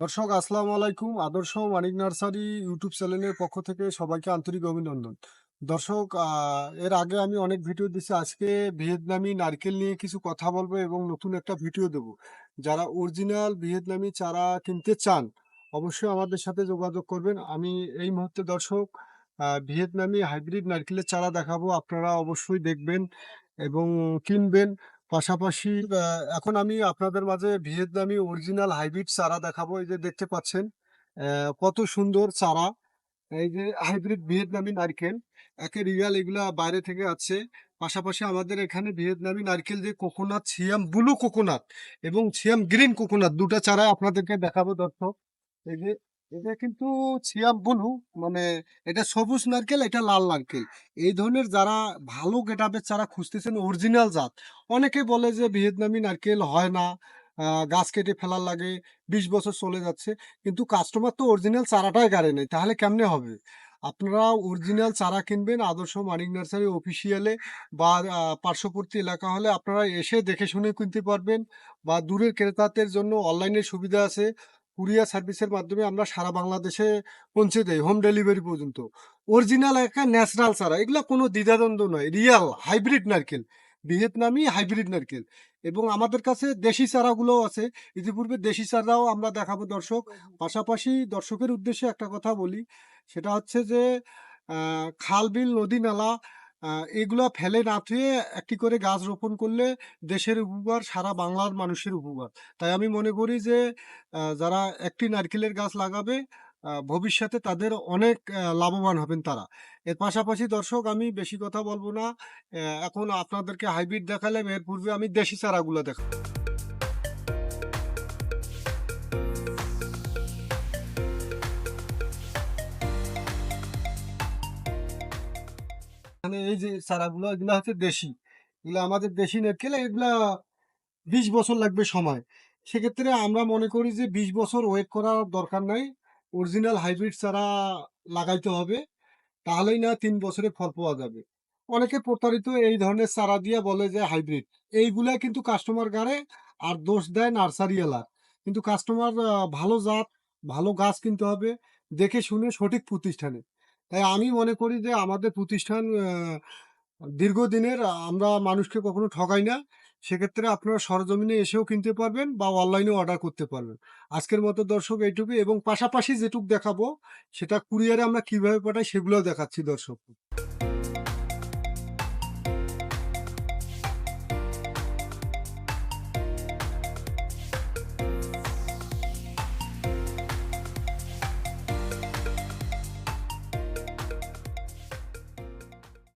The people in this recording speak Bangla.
দর্শক, আসসালামু আলাইকুম। আদর্শ মানিক নার্সারি ইউটিউব চ্যানেলের পক্ষ থেকে সবাইকে আন্তরিক অভিনন্দন। দর্শক এর আগে আমি অনেক ভিডিও দিছি। আজকে ভিয়েতনামি নারকেল নিয়ে কিছু কথা বলব এবং নতুন একটা ভিডিও দেব। যারা অরিজিনাল ভিয়েতনামি চারা কিনতে চান, অবশ্যই আমাদের সাথে যোগাযোগ করবেন। আমি এই মুহূর্তে দর্শক ভিয়েতনামি হাইব্রিড নারকেলের চারা দেখাবো। আপনারা অবশ্যই দেখবেন এবং কিনবেন। পাশাপাশি এখন আমি আপনাদের মাঝে ভিয়েতনামি অরিজিনাল হাইব্রিড চারা দেখাবো। এই যে দেখতে পাচ্ছেন কত সুন্দর চারা। এই যে হাইব্রিড ভিয়েতনামি নারকেল, একে রিয়াল এগুলা বাইরে থেকে আছে। পাশাপাশি আমাদের এখানে ভিয়েতনামি নারকেল যে কোকোনাট, সিয়াম ব্লু কোকোনাট এবং সিয়াম গ্রিন কোকোনাট, দুটো চারা আপনাদেরকে দেখাবো দর্শক। এই যে এটা কিন্তু সিয়াম ব্লু মানে এটা সবুজ নারকেল, এটা লাল নারকেল। এই ধরনের যারা ভালো গেটাপের চারা খুঁজতেছেন অরিজিনাল জাত, অনেকে বলে যে ভিয়েতনামি নারকেল হয় না গাছ কেটে ফেলার লাগে, বিশ বছর চলে যাচ্ছে, কিন্তু কাস্টমার তো অরিজিনাল চারাটাই গাড়ে নেই, তাহলে কেমনে হবে? আপনারা অরিজিনাল চারা কিনবেন, আদর্শ মানিক নার্সারি অফিসিয়ালে বা পার্শ্ববর্তী এলাকা হলে আপনারা এসে দেখে শুনে কিনতে পারবেন, বা দূরের ক্রেতাদের জন্য অনলাইনের সুবিধা আছে। কুরিয়ার সার্ভিসের মাধ্যমে আমরা সারা বাংলাদেশে পৌঁছে দেই হোম ডেলিভারি পর্যন্ত। অরিজিনাল একটা ন্যাচারাল চারা এগুলো কোনো দ্বিধাদ্বন্দ্ব নয় রিয়াল হাইব্রিড নারকেল ভিয়েতনামি হাইব্রিড নারকেল। এবং আমাদের কাছে দেশি চারাগুলোও আছে ইতিপূর্বে দেশি চারাও আমরা দেখাবো দর্শক। পাশাপাশি দর্শকের উদ্দেশ্যে একটা কথা বলি সেটা হচ্ছে যে আহ, খাল বিল নদী নালা এগুলা ফেলে না থুয়ে একটি করে গাছ রোপণ করলে দেশের উপকার, সারা বাংলার মানুষের উপকার। তাই আমি মনে করি যে যারা একটি নারকেলের গাছ লাগাবে ভবিষ্যতে তাদের অনেক লাভবান হবেন তারা। এর পাশাপাশি দর্শক, আমি বেশি কথা বলব না। এখন আপনাদেরকে হাইব্রিড দেখালাম, এর পূর্বে আমি দেশি চারাগুলো দেখাবো মানে এই যে চারাগুলো, এগুলো হচ্ছে দেশি। এগুলো আমাদের দেশি নারকেল, এগুলা বিশ বছর লাগবে সময়। সেক্ষেত্রে আমরা মনে করি যে বিশ বছর ওয়েট করার দরকার নাই। অরিজিনাল হাইব্রিড চারা লাগাইতে হবে, তাহলেই না তিন বছরে ফল পাওয়া যাবে। অনেকে প্রতারিত এই ধরনের চারা দিয়ে বলে যে হাইব্রিড এইগুলা কিন্তু কাস্টমার গাড়ে আর দোষ দেয় নার্সারিওয়ালা কিন্তু কাস্টমার ভালো জাত, ভালো গাছ কিনতে হবে, দেখে শুনে সঠিক প্রতিষ্ঠানে। তাই আমি মনে করি যে আমাদের প্রতিষ্ঠান দীর্ঘদিনের আমরা মানুষকে কখনো ঠকাই না। সেক্ষেত্রে আপনারা সরজমিনে এসেও কিনতে পারবেন বা অনলাইনে অর্ডার করতে পারবেন। আজকের মতো দর্শক এইটুকু এবং পাশাপাশি যেটুক দেখাবো, সেটা কুরিয়ারে আমরা কীভাবে পাঠাই সেগুলোও দেখাচ্ছি দর্শক